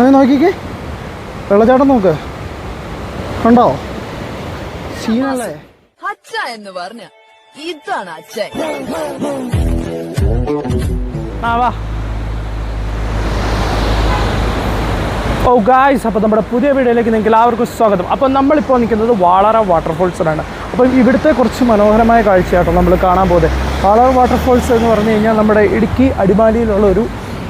അത് നോക്കിക്കേ. വെള്ളച്ചാട്ടം നോക്ക്. കണ്ടോ? സീനല്ലേ? അച്ഛ എന്ന് പറഞ്ഞ ഇതാണ് അച്ഛൻ. ഓ ഗായ്സ് അപ്പോൾ നമ്മുടെ പുതിയ വീഡിയോയിലേക്ക് നിങ്ങൾക്ക് എല്ലാവർക്കും സ്വാഗതം. അപ്പോൾ നമ്മളിപ്പോൾ നിൽക്കുന്നത് വാളാറ വാട്ടർഫോൾസിലാണ് അപ്പം ഇവിടുത്തെ കുറച്ച് മനോഹരമായ കാഴ്ചയാട്ടോ നമ്മൾ കാണാൻ പോകുന്നത്. വാളാറ വാട്ടർഫോൾസ് എന്ന് പറഞ്ഞു കഴിഞ്ഞാൽ നമ്മുടെ ഇടുക്കി അടിമാലിയിലുള്ള ഒരു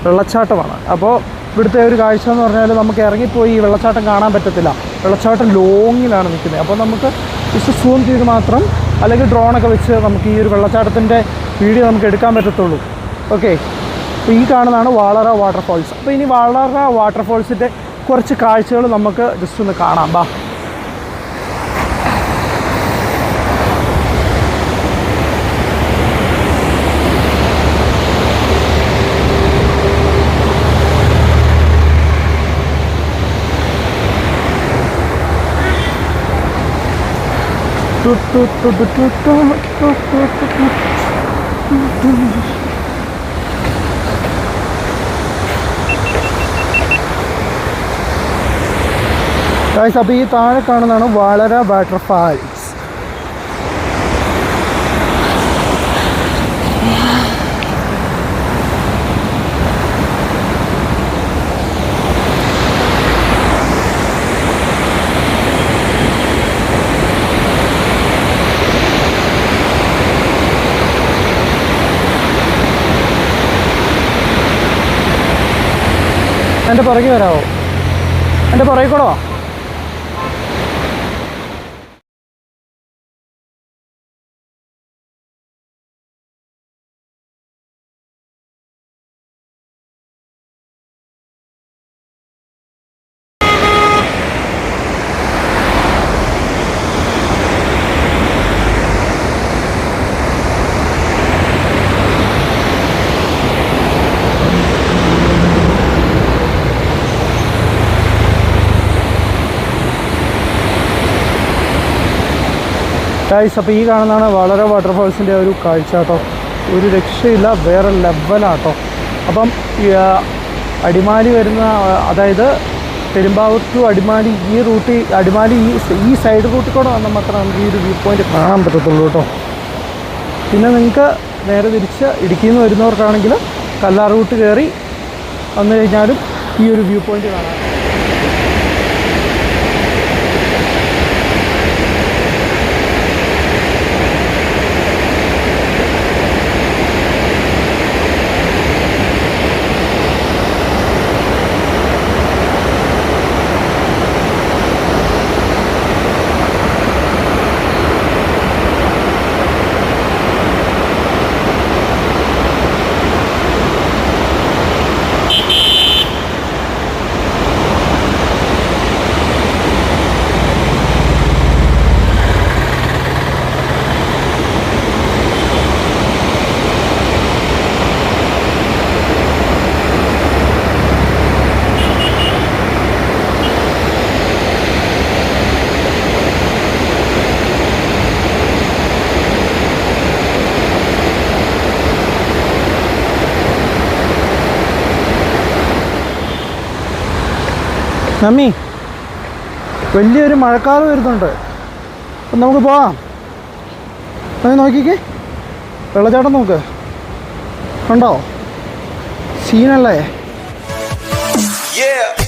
വെള്ളച്ചാട്ടമാണ്. അപ്പോൾ ഇവിടുത്തെ ഒരു കാഴ്ച എന്ന് പറഞ്ഞാൽ നമുക്ക് ഇറങ്ങിപ്പോയി ഈ വെള്ളച്ചാട്ടം കാണാൻ പറ്റത്തില്ല. വെള്ളച്ചാട്ടം ലോങ്ങിലാണ് നിൽക്കുന്നത്. അപ്പോൾ നമുക്ക് ജസ്റ്റ് സൂം ചെയ്ത് മാത്രം അല്ലെങ്കിൽ ഡ്രോണൊക്കെ വെച്ച് നമുക്ക് ഈ ഒരു വെള്ളച്ചാട്ടത്തിന്റെ വീഡിയോ നമുക്ക് എടുക്കാൻ പറ്റത്തുള്ളൂ. ഓക്കെ അപ്പോൾ ഈ കാണുന്നതാണ് വാളറ വാട്ടർഫോൾസ് അപ്പോൾ ഇനി വാളറ വാട്ടർഫോൾസിന്റെ കുറച്ച് കാഴ്ചകൾ നമുക്ക് ജസ്റ്റ് ഒന്ന് കാണാം. ബാ. അപ്പോൾ ഈ താഴെ കാണുന്നതാണ് വളര വാട്ടർഫാൾസ് എന്റെ പുറകെ വരാമോ എന്റെ പുറകെ കൂടെ ഗൈസ് അപ്പോൾ ഈ കാണുന്നതാണ് വളരെ വാട്ടർഫോൾസിന്റെ ഒരു കാഴ്ച കേട്ടോ ഒരു രക്ഷയില്ല വേറെ ലെവലാട്ടോ അപ്പം അടിമാലി വരുന്ന അതായത് പെരുമ്പാവൂർ ടു അടിമാലി ഈ റൂട്ടിൽ അടിമാലി ഈ ഈ സൈഡ് റൂട്ടിൽ കൂടെ വന്നാൽ മാത്രമേ നമുക്ക് ഈ ഒരു വ്യൂ പോയിന്റ് കാണാൻ പറ്റത്തുള്ളൂ കേട്ടോ. പിന്നെ നിങ്ങൾക്ക് നേരെ തിരിച്ച് ഇടുക്കിയിൽ നിന്ന് വരുന്നവർക്കാണെങ്കിൽ കല്ലാർ റൂട്ട് കയറി വന്നു കഴിഞ്ഞാലും ഈ ഒരു വ്യൂ പോയിന്റ് കാണാം. നമ്മി വലിയൊരു മഴക്കാലം വരുന്നുണ്ട്. അപ്പം നമുക്ക് പോവാം. നമ്മി നോക്കിക്കേ. വെള്ളച്ചാട്ടം നോക്ക്. ഉണ്ടോ സീനല്ലേ?